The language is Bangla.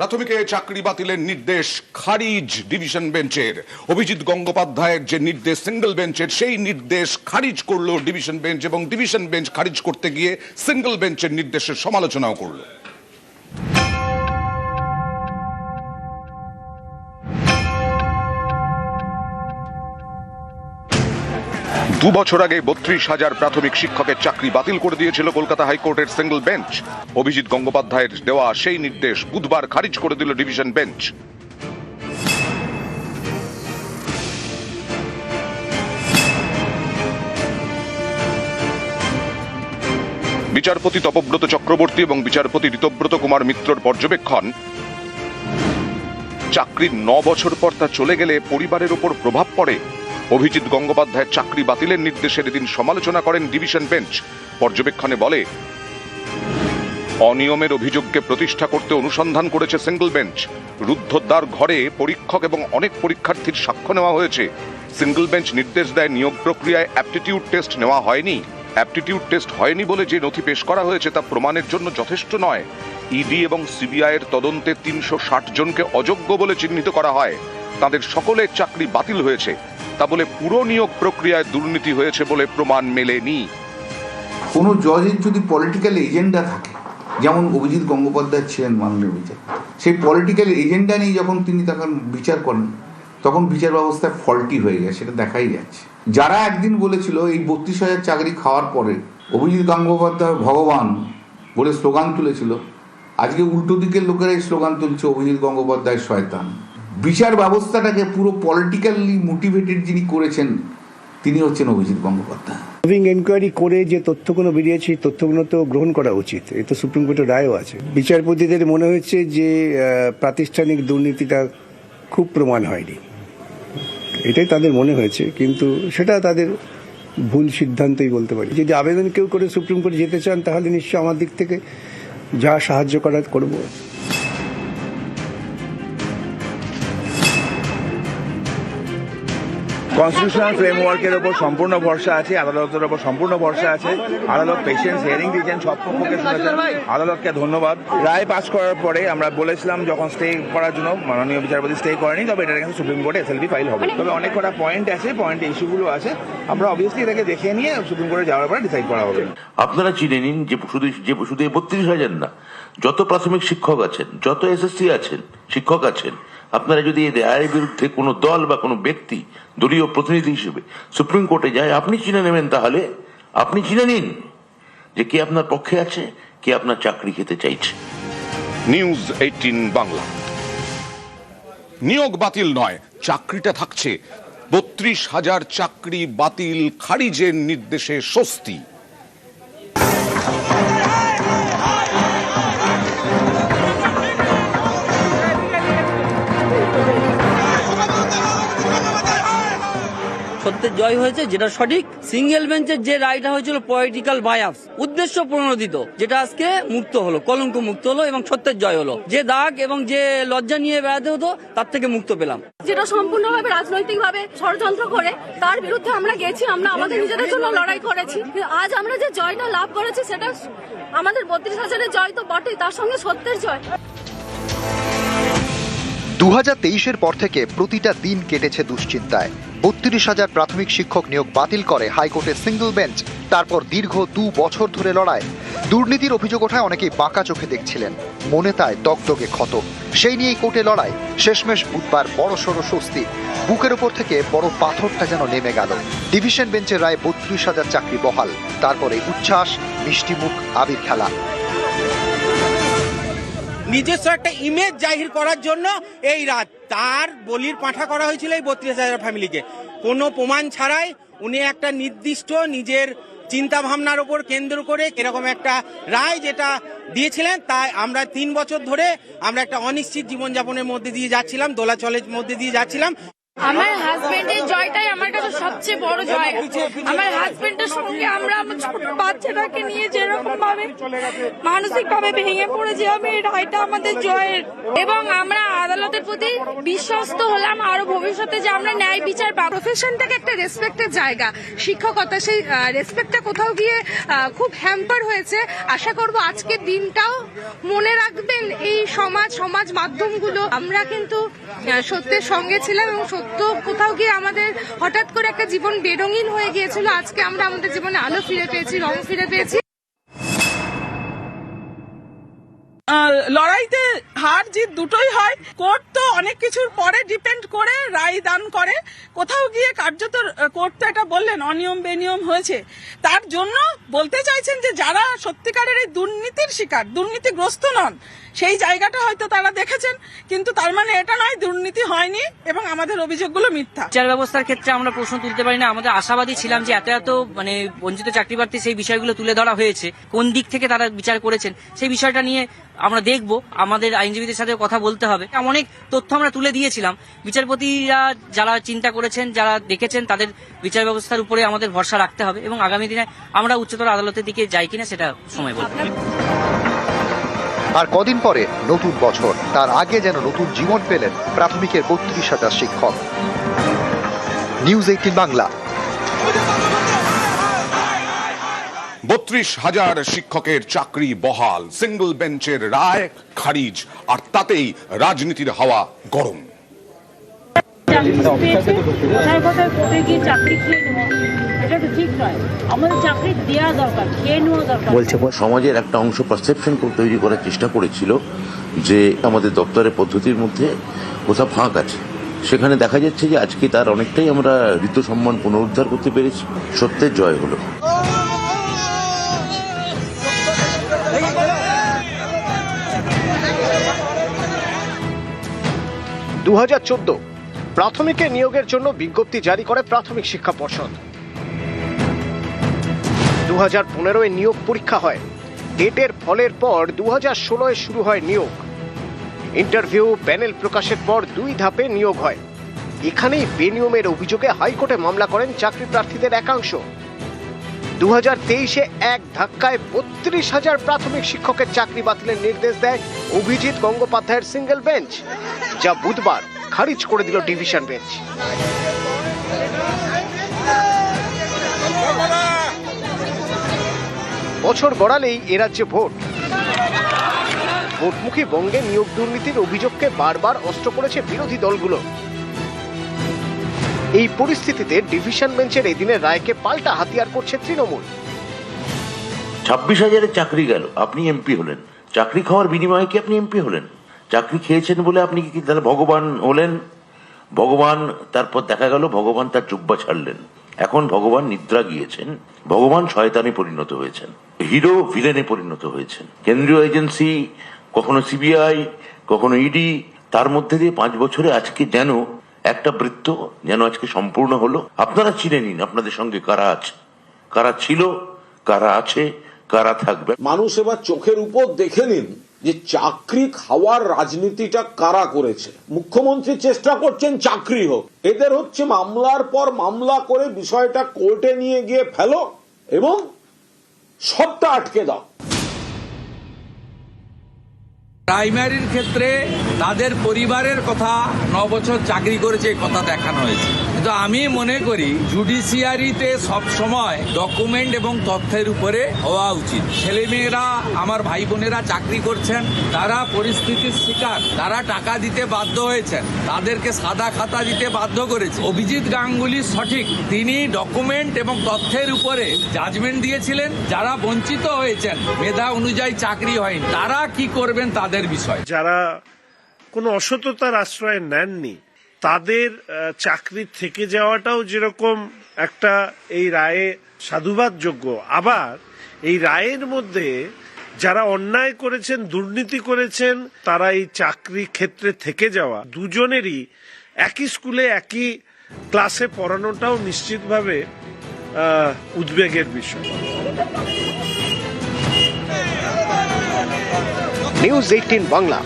প্রাথমিকে চাকরি বাতিলের নির্দেশ খারিজ ডিভিশন বেঞ্চের। অভিজিৎ গঙ্গোপাধ্যায়ের যে নির্দেশ, সিঙ্গেল বেঞ্চের, সেই নির্দেশ খারিজ করল ডিভিশন বেঞ্চ এবং ডিভিশন বেঞ্চ খারিজ করতে গিয়ে সিঙ্গল বেঞ্চের নির্দেশের সমালোচনাও করল। দু বছর আগে বত্রিশ হাজার প্রাথমিক শিক্ষকের চাকরি বাতিল করে দিয়েছিল কলকাতা হাইকোর্টের সিঙ্গল বেঞ্চ অভিজিৎ গঙ্গোপাধ্যায়ের দেওয়া সেই নির্দেশ বুধবার খারিজ করে দিল ডিভিশন বেঞ্চ বিচারপতি তপব্রত চক্রবর্তী এবং বিচারপতি ঋতব্রত কুমার মিত্রর পর্যবেক্ষণ, চাকরির ন বছর পর তা চলে গেলে পরিবারের ওপর প্রভাব পড়ে। অভিজিৎ গঙ্গোপাধ্যায়ের চাকরি বাতিলের নির্দেশের এদিন সমালোচনা করেন ডিভিশন বেঞ্চ। পর্যবেক্ষণে বলে, অনিয়মের অভিযোগকে প্রতিষ্ঠা করতে অনুসন্ধান করেছে সিঙ্গল বেঞ্চ। রুদ্ধদ্বার ঘরে পরীক্ষক এবং অনেক পরীক্ষার্থীর সাক্ষ্য নেওয়া হয়েছে। সিঙ্গল বেঞ্চ নির্দেশ দেয়, নিয়োগ প্রক্রিয়ায় অ্যাপটিটিউড টেস্ট নেওয়া হয়নি। অ্যাপটিটিউড টেস্ট হয়নি বলে যে নথি পেশ করা হয়েছে তা প্রমাণের জন্য যথেষ্ট নয়। ইডি এবং সিবিআই এর তদন্তে তিনশো ষাট জনকে অযোগ্য বলে চিহ্নিত করা হয়। তাদের সকলের চাকরি বাতিল হয়েছে। তা বলে পুরো নিয়োগ প্রক্রিয়ায় দুর্নীতি হয়েছে বলে প্রমাণ মেলেনি। কোনো জজের যদি পলিটিক্যাল এজেন্ডা থাকে, যেমন অভিজিৎ গঙ্গোপাধ্যায় ছিলেন মাননীয় বিচার সেই পলিটিক্যাল এজেন্ডা নিয়ে যখন তিনি তখন বিচার করেন, তখন বিচার ব্যবস্থা ফল্টি হয়ে গেছে, সেটা দেখাই যাচ্ছে। যারা একদিন বলেছিল এই বত্রিশ হাজার চাকরি খাওয়ার পরে অভিজিৎ গঙ্গোপাধ্যায় ভগবান বলে স্লোগান তুলেছিল, আজকে উল্টো দিকের লোকেরাই স্লোগান তুলছে অভিজিৎ গঙ্গোপাধ্যায় শয়তান। বিচার ব্যবস্থাটাকে পুরো পলিটিক্যালি মোটিভেটেড যিনি করেছেন, তিনি হচ্ছেন অভিজিৎ গঙ্গোপাধ্যায়। মুভিং এনকোয়ারি করে যে তথ্যগুলো বেরিয়েছে তথ্যগুলো তো গ্রহণ করা উচিত। এই তো সুপ্রিম কোর্টের রায়ও আছে। বিচারপতিদের মনে হয়েছে যে প্রাতিষ্ঠানিক দুর্নীতিটা খুব প্রমাণ হয়নি। এটাই তাদের মনে হয়েছে, কিন্তু সেটা তাদের ভুল সিদ্ধান্তই বলতে পারি। যদি আবেদন কেউ করে সুপ্রিম কোর্টে যেতে চান, তাহলে নিশ্চয়ই আমার দিক থেকে যা সাহায্য করার করব। কনস্টিটিউশনাল ফ্রেমওয়ার্কের ওপর সম্পূর্ণ ভরসা আছে আদালতের উপর সম্পূর্ণ ভরসা আছে। আদালত পেশেন্স হিয়ারিং দিয়েছেন সব পক্ষকে শুনেছেন। আদালতকে ধন্যবাদ। রায় পাস করার পরে আমরা বলেছিলাম যখন স্টে করার জন্য মাননীয় বিচারপতি স্টে করেনি তবে এটা কাছে সুপ্রিম কোর্টে এসএলবি ফাইল হবে। তবে অনেক কটা পয়েন্ট আছে পয়েন্ট ইস্যুগুলো আছে। আমরা অবভিয়াসলি এটাকে দেখে নিয়ে সুপ্রিম কোর্টে যাওয়ার পরে ডিসাইড করা হবে। আপনারা চিনে নিন যে শুধু যে শুধু এই বত্রিশ হাজার না যত প্রাথমিক শিক্ষক আছেন যত এসএসসি আছেন শিক্ষক আছেন আপনারা যদি এই রায়ের বিরুদ্ধে কোনো দল বা কোনো ব্যক্তি দলীয় প্রতিনিধি হিসেবে সুপ্রিম কোর্টে যায় আপনি চিনে নেবেন তাহলে? আপনি চিনে নিন যে কে আপনার পক্ষে আছে কে আপনার চাকরি খেতে চাইছে। News eighteen Bangla. নিয়োগ বাতিল নয় চাকরিটা থাকছে বত্রিশ হাজার চাকরি বাতিল খারিজের নির্দেশে স্বস্তি। সত্যের জয় হয়েছে যেটা সঠিক। সিঙ্গেল বেঞ্চের যে রায়টা হয়েছিল পলিটিক্যাল বায়াস উদ্দেশ্য প্রণোদিত যেটা আজকে মুক্ত হলো কলঙ্ক মুক্ত হলো এবং সত্যের জয় হলো। যে দাগ এবং যে লজ্জা নিয়ে বেড়াতে হতো তার থেকে মুক্ত পেলাম। যেটা সম্পূর্ণভাবে রাজনৈতিকভাবে ষড়যন্ত্র করে তার বিরুদ্ধে আমরা গেছি আমরা আমাদের নিজেদের জন্য লড়াই করেছি। আজ আমরা যে জয়টা লাভ করেছি সেটা আমাদের বত্রিশ হাজারের জয় তো বটেই তার সঙ্গে সত্যের জয়। দু হাজার পর থেকে প্রতিটা দিন কেটেছে দুশ্চিন্তায়। বত্রিশ হাজার প্রাথমিক শিক্ষক নিয়োগ বাতিল করে হাইকোর্টের সিঙ্গল বেঞ্চ। তারপর দীর্ঘ দু বছর ধরে লড়াই। দুর্নীতির অভিযোগ ওঠায় অনেকেই বাঁকা চোখে দেখছিলেন। মনে তাই দগদগে ক্ষত। সেই নিয়েই কোর্টে লড়াই। শেষমেশ বুধবার বড় সড়ো স্বস্তি। বুকের ওপর থেকে বড় পাথরটা যেন নেমে গেল। ডিভিশন বেঞ্চের রায় বত্রিশ হাজার চাকরি বহাল। তারপরে উচ্ছ্বাস, মিষ্টিমুখ, আবির খেলা। নিজস্ব একটা ইমেজ জাহির করার জন্য এই রাত তার বলির পাঠা করা হয়েছিল এই বত্রিশ হাজার ফ্যামিলিকে কোনো প্রমাণ ছাড়াই উনি একটা নির্দিষ্ট নিজের চিন্তা ভাবনার উপর কেন্দ্র করে এরকম একটা রায় যেটা দিয়েছিলেন তাই আমরা তিন বছর ধরে আমরা একটা অনিশ্চিত জীবনযাপনের মধ্যে দিয়ে যাচ্ছিলাম, দোলাচলের মধ্যে দিয়ে যাচ্ছিলাম। আমার হাজবেন্ডের জয়টাই আমার কাছে সবচেয়ে বড় জয়। আমার হাজবেন্ডের সঙ্গে আমরা আমার ছোট বাচ্চাটাকে নিয়ে যেরকম ভাবে মানসিক ভাবে ভেঙে পড়েছি, আমি রায়টা আমাদের জয়ের। এবং আমরা আদালতের প্রতি বিশ্বস্ত হলাম, আরও ভবিষ্যতে যে আমরা ন্যায় বিচার পাবো। প্রফেশনটাকে একটা রেসপেক্টের জায়গা। শিক্ষকতা সেই রেসপেক্টটা কোথাও গিয়ে খুব হ্যাম্পার হয়েছে। আশা করব আজকের দিনটাও মনে রাখবেন এই সমাজ সমাজ মাধ্যমগুলো। আমরা কিন্তু সত্যের সঙ্গে ছিলাম এবং সত্য কোথাও গিয়ে আমাদের হঠাৎ করে একটা জীবন বেরঙিন হয়ে গিয়েছিল। আজকে আমরা আমাদের জীবনে আলো ফিরে পেয়েছি, রং ফিরে পেয়েছি। লড়াইতে হার জিত দুটোই হয়। কোর্ট তো অনেক কিছুর পরে ডিপেন্ড করে রায় দান করে। কোথাও গিয়ে কার্যত কোর্ট তো এটা বললেন, অনিয়ম বেনিয়ম হয়েছে। তার জন্য বলতে চাইছেন যে যারা সত্যিকারের এই দুর্নীতির শিকার, দুর্নীতিগ্রস্ত নন, সেই জায়গাটা হয়তো তারা দেখেছেন, কিন্তু তার মানে এটা নয়, দুর্নীতি হয়নি এবং আমাদের অভিযোগগুলো মিথ্যা। বিচার ব্যবস্থার ক্ষেত্রে আমরা প্রশ্ন তুলতে পারি না। আমাদের আশাবাদী ছিলাম যে এত এত মানে বঞ্চিত চাকরি প্রার্থী সেই বিষয়গুলো তুলে ধরা হয়েছে। কোন দিক থেকে তারা বিচার করেছেন, সেই বিষয়টা নিয়ে আমরা দেখব। আমাদের আইনজীবীদের সাথে কথা বলতে হবে। অনেক তথ্য আমরা তুলে দিয়েছিলাম। বিচারপতিরা যারা চিন্তা করেছেন, যারা দেখেছেন, তাদের বিচার ব্যবস্থার উপরে আমাদের ভরসা রাখতে হবে এবং আগামী দিনে আমরা উচ্চতর আদালতের দিকে যাই কিনা সেটা সময় বলবে। আর কদিন পরে নতুন বছর। তার আগে যেন নতুন জীবন পেলেন প্রাথমিকের বত্রিশ হাজার শিক্ষক। News eighteen Bangla. বত্রিশ হাজার শিক্ষকের চাকরি বহাল সিঙ্গল বেঞ্চের রায় খারিজ, আর তাতেই রাজনীতির হাওয়া গরম। বলছে সমাজের একটা অংশ পারসেপশন তৈরি করার চেষ্টা করেছিল যে আমাদের দপ্তরের পদ্ধতির মধ্যে কোথাও ফাঁক আছে। সেখানে দেখা যাচ্ছে যে আজকে তার অনেকটাই আমরা ঋতু সম্মান পুনরুদ্ধার করতে পেরেছি। সত্যের জয় হলো। দু প্রাথমিকে নিয়োগের জন্য বিজ্ঞপ্তি জারি করে প্রাথমিক শিক্ষা পর্ষদ। দু হাজার পনেরোয় নিয়োগ পরীক্ষা হয়। ডেটের ফলের পর দু হাজার ষোলোয় শুরু হয় নিয়োগ। ইন্টারভিউ, প্যানেল প্রকাশের পর দুই ধাপে নিয়োগ হয়। এখানেই বেনিয়মের অভিযোগে হাইকোর্টে মামলা করেন চাকরি প্রার্থীদের একাংশ। দু হাজার তেইশে এক ধাক্কায় বত্রিশ হাজার প্রাথমিক শিক্ষকের চাকরি বাতিলের নির্দেশ দেয় অভিজিৎ গঙ্গোপাধ্যায়ের সিঙ্গেল বেঞ্চ, যা বুধবার খারিজ করে দিল ডিভিশন বেঞ্চ। বছর গড়ালেই এ রাজ্যে ভোট। ভোটমুখী বঙ্গে নিয়োগ দুর্নীতির অভিযোগকে বারবার অস্ত্র করেছে বিরোধী দলগুলো। এই পরিস্থিতিতে ডিভিশন বেঞ্চের এদিনের রায়কে পাল্টা হাতিয়ার করছে তৃণমূল। ছাব্বিশ হাজারের চাকরি গেল, আপনি এমপি হলেন। চাকরি খাওয়ার বিনিময়ে কি আপনি এমপি হলেন? চাকরি খেয়েছেন বলে আপনি কি তাহলে ভগবান হলেন? ভগবান তারপর দেখা গেল ভগবান তার জুব্বা ছাড়লেন। এখন ভগবান নিদ্রা গিয়েছেন, ভগবান শয়তানে পরিণত হয়েছেন, হিরো ভিলেনে পরিণত হয়েছেন। কেন্দ্রীয় এজেন্সি, কখনো সিবিআই, কখনো ইডি, তার মধ্যে দিয়ে পাঁচ বছরে আজকে যেন একটা বৃত্ত যেন আজকে সম্পূর্ণ হলো। আপনারা চিনে নিন, আপনাদের সঙ্গে কারা আছে? কারা ছিল, কারা আছে, কারা থাকবে? মানুষ এবার চোখের উপর দেখে নিন যে চাকরি খাওয়ার রাজনীতিটা কারা করেছে। মুখ্যমন্ত্রী চেষ্টা করছেন চাকরি হোক। এদের হচ্ছে মামলার পর মামলা করে বিষয়টা কোর্টে নিয়ে গিয়ে ফেলো এবং সবটা আটকে দাও। প্রাইমারির ক্ষেত্রে তাদের পরিবারের কথা ন বছর চাকরি করেছে কথা দেখানো হয়েছে। কিন্তু আমি মনে করি জুডিশিয়ারিতে সব সময় ডকুমেন্ট এবং তথ্যের উপরে হওয়া উচিত। ছেলেমেয়েরা, আমার ভাই বোনেরা চাকরি করছেন, তারা পরিস্থিতির শিকার, তারা টাকা দিতে বাধ্য হয়েছেন, তাদেরকে সাদা খাতা দিতে বাধ্য করেছে। অভিজিৎ গাঙ্গুলি সঠিক, তিনি ডকুমেন্ট এবং তথ্যের উপরে জাজমেন্ট দিয়েছিলেন, যারা বঞ্চিত হয়েছেন, মেধা অনুযায়ী চাকরি হয়নি। তারা কি করবেন তাদের বিষয়? যারা কোনো অসততার আশ্রয় নেননি তাদের চাকরি থেকে যাওয়াটাও যেরকম একটা এই রায়ে সাধুবাদযোগ্য। আবার এই রায়ের মধ্যে যারা অন্যায় করেছেন, দুর্নীতি করেছেন, তারা এই চাকরি ক্ষেত্রে থেকে যাওয়া দুজনেরই একই স্কুলে একই ক্লাসে পড়ানোটাও নিশ্চিতভাবে উদ্বেগের বিষয়। News eighteen Bangla.